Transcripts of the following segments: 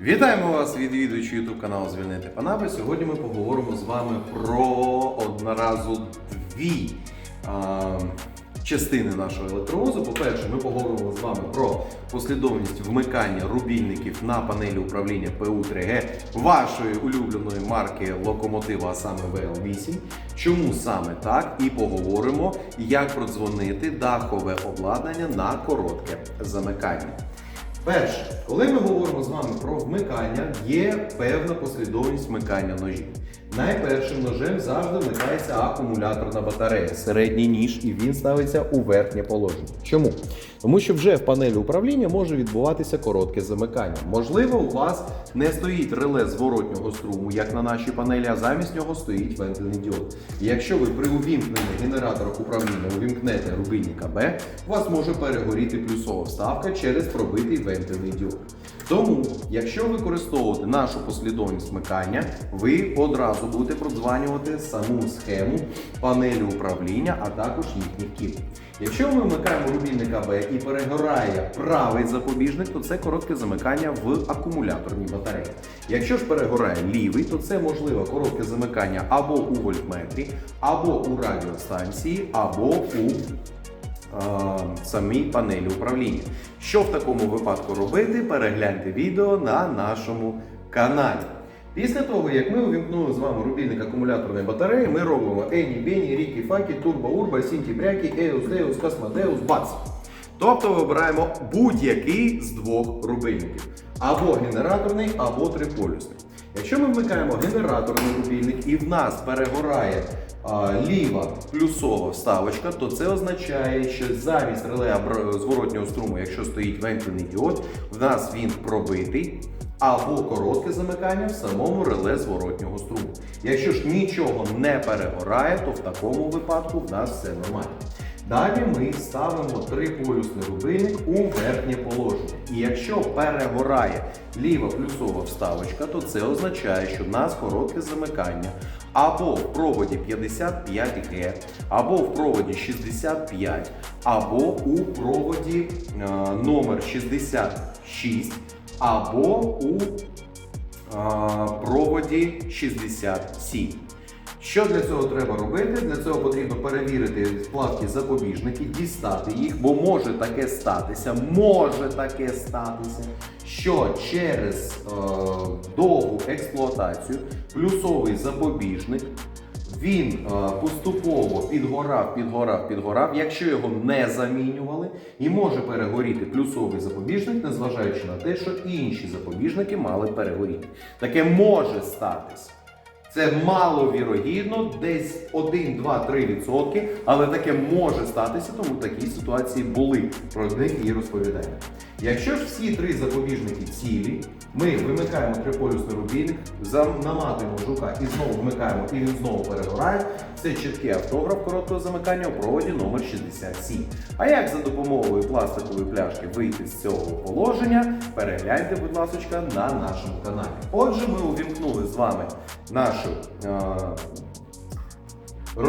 Вітаємо вас, відвідуючи YouTube канал Звільнити Панаби. Сьогодні ми поговоримо з вами про одноразу дві а, частини нашого електровозу. По-перше, ми поговоримо з вами про послідовність вмикання рубільників на панелі управління ПУ-3Г вашої улюбленої марки локомотива, а саме ВЛ8. Чому саме так? І поговоримо, як продзвонити дахове обладнання на коротке замикання. Перше, коли ми говоримо з вами про вмикання, є певна послідовність вмикання ножів. Найпершим ножем завжди вмикається акумуляторна батарея, середній ніж, і він ставиться у верхнє положення. Чому? Тому що вже в панелі управління може відбуватися коротке замикання. Можливо, у вас не стоїть реле зворотнього струму, як на нашій панелі, а замість нього стоїть вентильний діод. І якщо ви при увімкненні генераторах управління увімкнете рубильник АБ, у вас може перегоріти плюсова вставка через пробитий вентильний діод. Тому, якщо використовувати нашу послідовність вмикання, ви одразу будете продзванювати саму схему панелі управління, а також їхніх кіл. Якщо ми вмикаємо рубільник АБ і перегорає правий запобіжник, то це коротке замикання в акумуляторній батареї. Якщо ж перегорає лівий, то це можливо коротке замикання або у вольтметрі, або у радіостанції, або у е, самій панелі управління. Що в такому випадку робити? Перегляньте відео на нашому каналі. Після того, як ми увімкнули з вами рубільник акумуляторної батареї, ми робимо Ені, Бені, Рікі, Факі, Турбо, Урба, Сінті, Брякі, Еус, Деус, Космодеус, Бац. Тобто вибираємо будь-який з двох рубильників. Або генераторний, або триполюсний. Якщо ми вмикаємо генераторний рубільник і в нас перегорає а, ліва плюсова вставочка, то це означає, що замість реле зворотнього струму, якщо стоїть вентильний діод, в нас він пробитий. Або коротке замикання в самому реле зворотнього струму. Якщо ж нічого не перегорає, то в такому випадку в нас все нормально. Далі ми ставимо триполюсний рубильник у верхнє положення. І якщо перегорає ліва плюсова вставочка, то це означає, що в нас коротке замикання або в проводі 55 Г, або в проводі 65, або у проводі е, номер 66, або у проводі 67. Що для цього треба робити? Для цього потрібно перевірити вкладки запобіжники, дістати їх, бо може таке статися, може таке статися, що через е, довгу експлуатацію плюсовий запобіжник він е, поступово підгорав, підгорав, підгорав, якщо його не замінювали, і може перегоріти плюсовий запобіжник, незважаючи на те, що інші запобіжники мали перегоріти. Таке може статися. Це маловірогідно, десь 1, 2, 3 відсотки, але таке може статися, тому такі ситуації були. Про них і розповідаємо. Якщо ж всі три запобіжники цілі, ми вимикаємо триполюсний рубільник, наматуємо жука і знову вмикаємо, і він знову перегорає. Це чіткий автограф короткого замикання у проводі номер 67. А як за допомогою пластикової пляшки вийти з цього положення, перегляньте, будь ласка, на нашому каналі. Отже, ми увімкнули з вами нашу. е,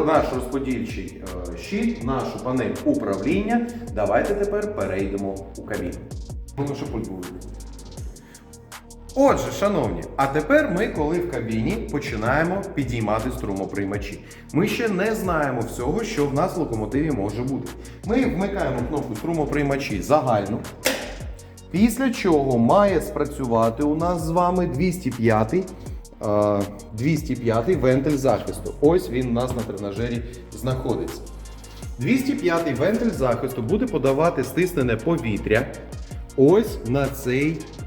Наш розподільчий е, щит, нашу панель управління. Давайте тепер перейдемо у кабіну. Воно ще пульт буде. Отже, шановні, а тепер ми, коли в кабіні, починаємо підіймати струмоприймачі. Ми ще не знаємо всього, що в нас в локомотиві може бути. Ми вмикаємо кнопку струмоприймачі загально. Після чого має спрацювати у нас з вами 205 е, 205 вентиль захисту. Ось він у нас на тренажері знаходиться. 205 вентиль захисту буде подавати стиснене повітря ось на цей е,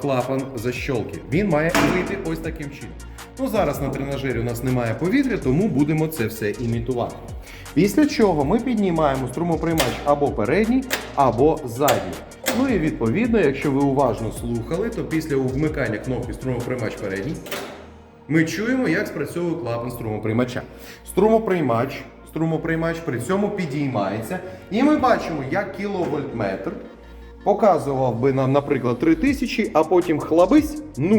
клапан защолки. Він має вийти ось таким чином. Ну, зараз на тренажері у нас немає повітря, тому будемо це все імітувати. Після чого ми піднімаємо струмоприймач або передній, або задній. Ну і відповідно, якщо ви уважно слухали, то після вмикання кнопки струмоприймач передній ми чуємо, як спрацьовує клапан струмоприймача. Струмоприймач, струмоприймач при цьому підіймається, і ми бачимо, як кіловольтметр показував би нам, наприклад, 3000, а потім хлабись 0.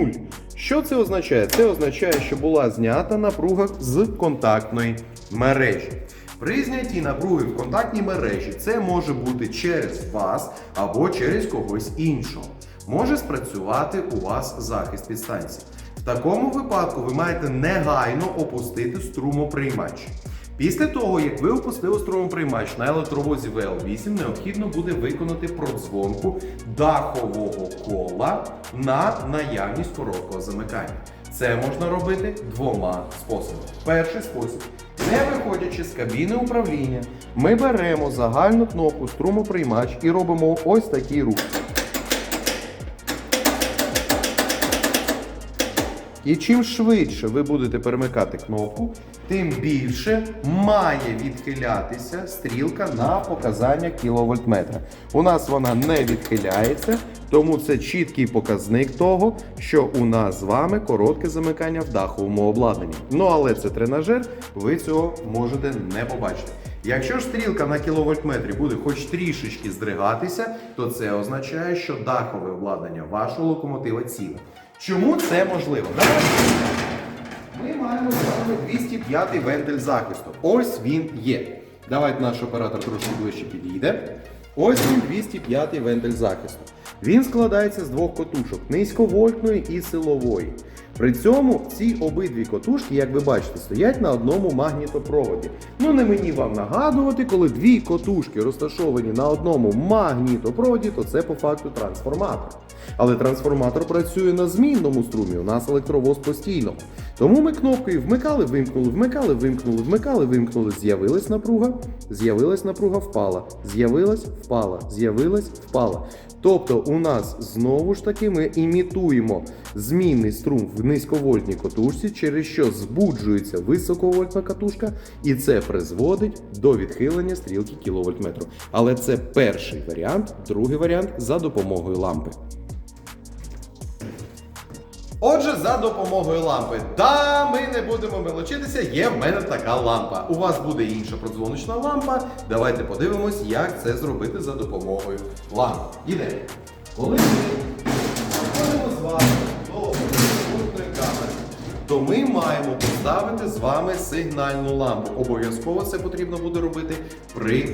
Що це означає? Це означає, що була знята напруга з контактної мережі. При знятті напруги в контактній мережі це може бути через вас або через когось іншого. може спрацювати у вас захист підстанції. В такому випадку ви маєте негайно опустити струмоприймач. Після того, як ви опустили струмоприймач на електровозі ВЛ8, необхідно буде виконати продзвонку дахового кола на наявність короткого замикання. Це можна робити двома способами. Перший спосіб. Не виходячи з кабіни управління, ми беремо загальну кнопку струмоприймач і робимо ось такий рух. І чим швидше ви будете перемикати кнопку, тим більше має відхилятися стрілка на показання кіловольтметра. У нас вона не відхиляється, тому це чіткий показник того, що у нас з вами коротке замикання в даховому обладнанні. Ну але це тренажер, ви цього можете не побачити. Якщо ж стрілка на кіловольтметрі буде хоч трішечки здригатися, то це означає, що дахове обладнання вашого локомотива ціле. Чому це можливо? Ми маємо з вами 205 вентиль захисту. Ось він є. Давайте наш оператор трошки ближче підійде. Ось він 205 вентиль захисту. Він складається з двох котушок низьковольтної і силової. При цьому ці обидві котушки, як ви бачите, стоять на одному магнітопроводі. Ну не мені вам нагадувати, коли дві котушки розташовані на одному магнітопроводі, то це по факту трансформатор. Але трансформатор працює на змінному струмі, у нас електровоз постійно. Тому ми кнопкою вмикали, вимкнули, вмикали, вимкнули, вмикали, вимкнули. З'явилась напруга, з'явилась напруга, впала. З'явилась, впала, з'явилась, впала. Тобто у нас знову ж таки ми імітуємо змінний струм в низьковольтній катушці, через що збуджується високовольтна катушка, і це призводить до відхилення стрілки кіловольтметру. Але це перший варіант, другий варіант за допомогою лампи. Отже, за допомогою лампи. Да, ми не будемо мелочитися, є в мене така лампа. У вас буде інша продзвоночна лампа. Давайте подивимось, як це зробити за допомогою лампи. Ідемо. Коли ми з вами то ми маємо поставити з вами сигнальну лампу. Обов'язково це потрібно буде робити при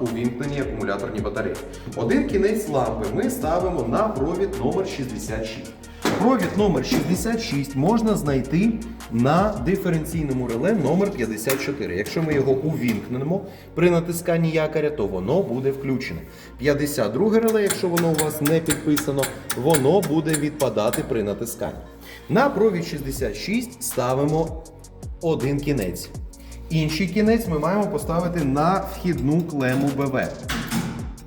увімкненні акумуляторній батареї. Один кінець лампи ми ставимо на провід номер 66. Провід номер 66 можна знайти на диференційному реле номер 54. Якщо ми його увімкнемо при натисканні якоря, то воно буде включене. 52 реле, якщо воно у вас не підписано, воно буде відпадати при натисканні. На провід 66 ставимо один кінець. Інший кінець ми маємо поставити на вхідну клему БВ.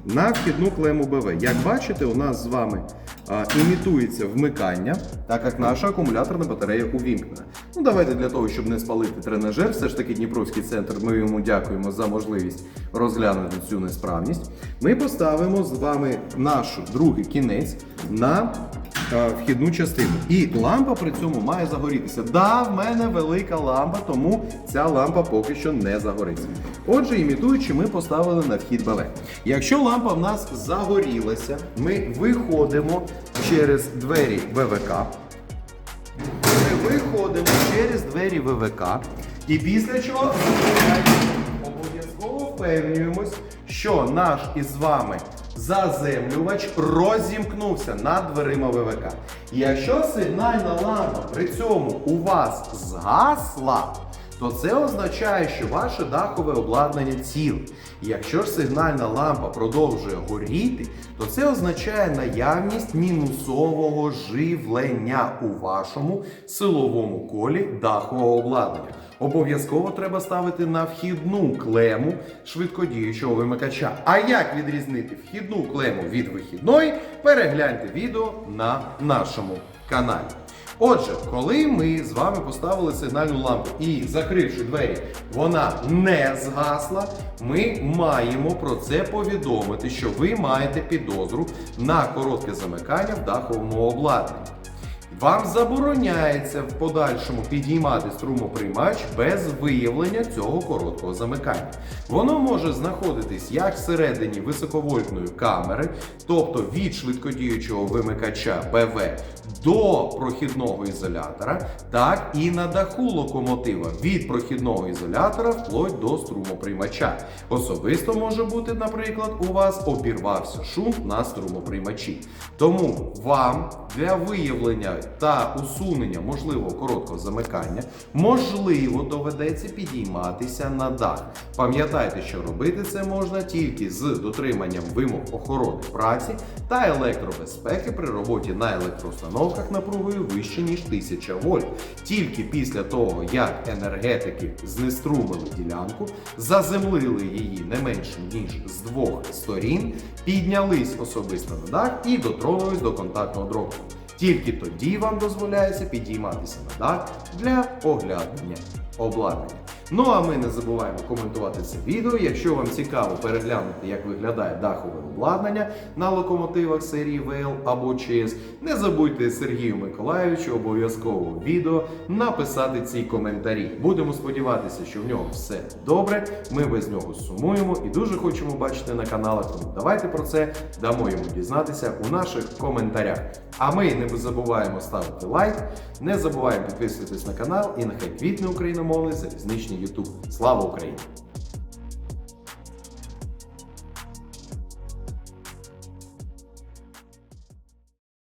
На вхідну клему БВ. Як бачите, у нас з вами а, імітується вмикання, так як наша акумуляторна батарея увімкнена. Ну, давайте для того, щоб не спалити тренажер, все ж таки Дніпровський центр, ми йому дякуємо за можливість розглянути цю несправність. Ми поставимо з вами наш другий кінець на вхідну частину. І лампа при цьому має загорітися. Да, в мене велика лампа, тому ця лампа поки що не загориться. Отже, імітуючи, ми поставили на вхід БВ. Якщо лампа в нас загорілася, ми виходимо через двері ВВК. Ми виходимо через двері ВВК. І після чого обов'язково впевнюємось, що наш із вами заземлювач розімкнувся над дверима ВВК. І якщо сигнальна лампа при цьому у вас згасла, то це означає, що ваше дахове обладнання ціле. Якщо ж сигнальна лампа продовжує горіти, то це означає наявність мінусового живлення у вашому силовому колі дахового обладнання. Обов'язково треба ставити на вхідну клему швидкодіючого вимикача. А як відрізнити вхідну клему від вихідної, перегляньте відео на нашому каналі. Отже, коли ми з вами поставили сигнальну лампу і закривши двері, вона не згасла, ми маємо про це повідомити, що ви маєте підозру на коротке замикання в даховому обладнанні. Вам забороняється в подальшому підіймати струмоприймач без виявлення цього короткого замикання. Воно може знаходитись як всередині високовольтної камери, тобто від швидкодіючого вимикача БВ до прохідного ізолятора, так і на даху локомотива від прохідного ізолятора вплоть до струмоприймача. Особисто може бути, наприклад, у вас обірвався шунт на струмоприймачі. Тому вам для виявлення та усунення можливого короткого замикання можливо доведеться підійматися на дах. Пам'ятайте, що робити це можна тільки з дотриманням вимог охорони праці та електробезпеки при роботі на електроустановках напругою вище ніж 1000 вольт. Тільки після того, як енергетики знеструмили ділянку, заземлили її не менше ніж з двох сторін, піднялись особисто на дах і дотронулись до контактного дроту. Тільки тоді вам дозволяється підійматися на дах для оглядання обладнання. Ну а ми не забуваємо коментувати це відео. Якщо вам цікаво переглянути, як виглядає дахове обладнання на локомотивах серії ВЛ або ЧС, не забудьте Сергію Миколаївичу обов'язково відео написати ці коментарі. Будемо сподіватися, що в нього все добре. Ми без нього сумуємо і дуже хочемо бачити на каналах. Тому давайте про це дамо йому дізнатися у наших коментарях. А ми не забуваємо ставити лайк, не забуваємо підписуватись на канал і нехай квітне україномовний залізничний Ютуб. Слава Україні!